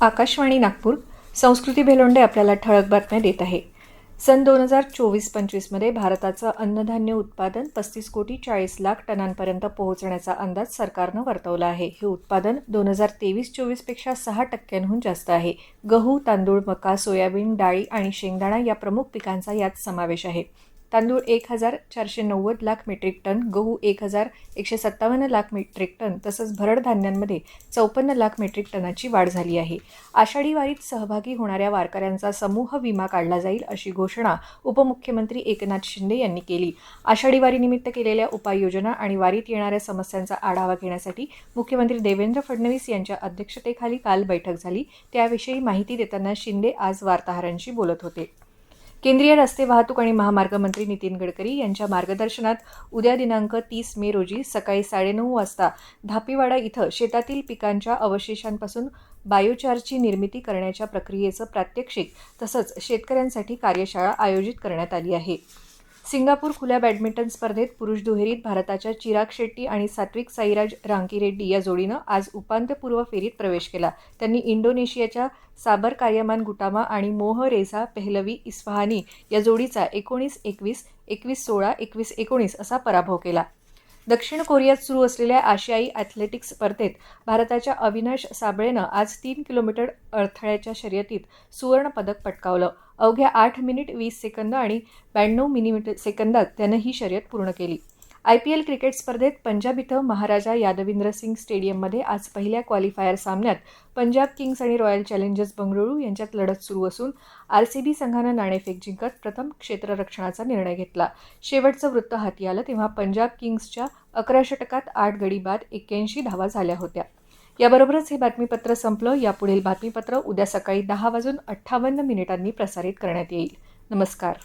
आकाशवाणी नागपूर संस्कृती भेलोंडे आपल्याला ठळक बातम्या देत आहे. सन दोन हजार चोवीस पंचवीसमध्ये भारताचं अन्नधान्य उत्पादन पस्तीस कोटी चाळीस लाख टनांपर्यंत पोहोचण्याचा अंदाज सरकारनं वर्तवला आहे. हे उत्पादन दोन हजार तेवीस चोवीसपेक्षा सहा टक्क्यांहून जास्त आहे. गहू तांदूळ मका सोयाबीन डाळी आणि शेंगदाणा या प्रमुख पिकांचा यात समावेश आहे. तांदूळ एक हजार चारशे नव्वद लाख मेट्रिक टन गहू एक हजार एकशे सत्तावन्न लाख मेट्रिक टन तसंच भरड धान्यांमध्ये चौपन्न लाख मेट्रिक टनाची वाढ झाली आहे. आषाढी वारीत सहभागी होणाऱ्या वारकऱ्यांचा समूह विमा काढला जाईल अशी घोषणा उपमुख्यमंत्री एकनाथ शिंदे यांनी केली. आषाढी वारीनिमित्त केलेल्या उपाययोजना आणि वारीत येणाऱ्या समस्यांचा आढावा घेण्यासाठी मुख्यमंत्री देवेंद्र फडणवीस यांच्या अध्यक्षतेखाली काल बैठक झाली. त्याविषयी माहिती देताना शिंदे आज वार्ताहरांशी बोलत होते. केंद्रीय रस्ते वाहतूक आणि महामार्ग मंत्री नितीन गडकरी यांच्या मार्गदर्शनात उद्या दिनांक तीस मे रोजी सकाळी साडेनऊ वाजता धापीवाडा इथं शेतातील पिकांच्या अवशेषांपासून बायोचारची निर्मिती करण्याच्या प्रक्रियेचं प्रात्यक्षिक तसंच शेतकऱ्यांसाठी कार्यशाळा आयोजित करण्यात आली आहे. सिंगापूर खुल्या बॅडमिंटन स्पर्धेत पुरुष दुहेरीत भारताच्या चिराग शेट्टी आणि सात्विक साईराज रांकीरेड्डी या जोडीनं आज उपांत्यपूर्व फेरीत प्रवेश केला. त्यांनी इंडोनेशियाच्या साबर कार्यमान गुटामा आणि मोह रेझा पेहलवी इस्फहानी या जोडीचा एकोणीस एकवीस एकवीस सोळा एकवीस एकोणीस असा पराभव केला. दक्षिण कोरियात सुरू असलेल्या आशियाई ॲथलेटिक्स स्पर्धेत भारताच्या अविनाश साबळेनं आज तीन किलोमीटर अडथळ्याच्या शर्यतीत सुवर्णपदक पटकावलं. अवघ्या आठ मिनिट वीस सेकंद आणि ब्याण्णव मिनिमिट सेकंदात त्यानं ही शर्यत पूर्ण केली. आय पी एल क्रिकेट स्पर्धेत पंजाब इथं महाराजा यादविंद्र सिंग स्टेडियममध्ये आज पहिल्या क्वालिफायर सामन्यात पंजाब किंग्स आणि रॉयल चॅलेंजर्स बंगळुरू यांच्यात लढत सुरू असून आर सी बी संघानं नाणेफेक जिंकत प्रथम क्षेत्ररक्षणाचा निर्णय घेतला. शेवटचं वृत्त हाती आलं तेव्हा पंजाब किंग्सच्या अकरा षटकात आठ गडी बाद एक्क्याऐंशी धावा झाल्या होत्या. याबरोबरच हे बातमीपत्र संपलं. यापुढील बातमीपत्र उद्या सकाळी दहा वाजून अठ्ठावन्न मिनिटांनी प्रसारित करण्यात येईल. नमस्कार.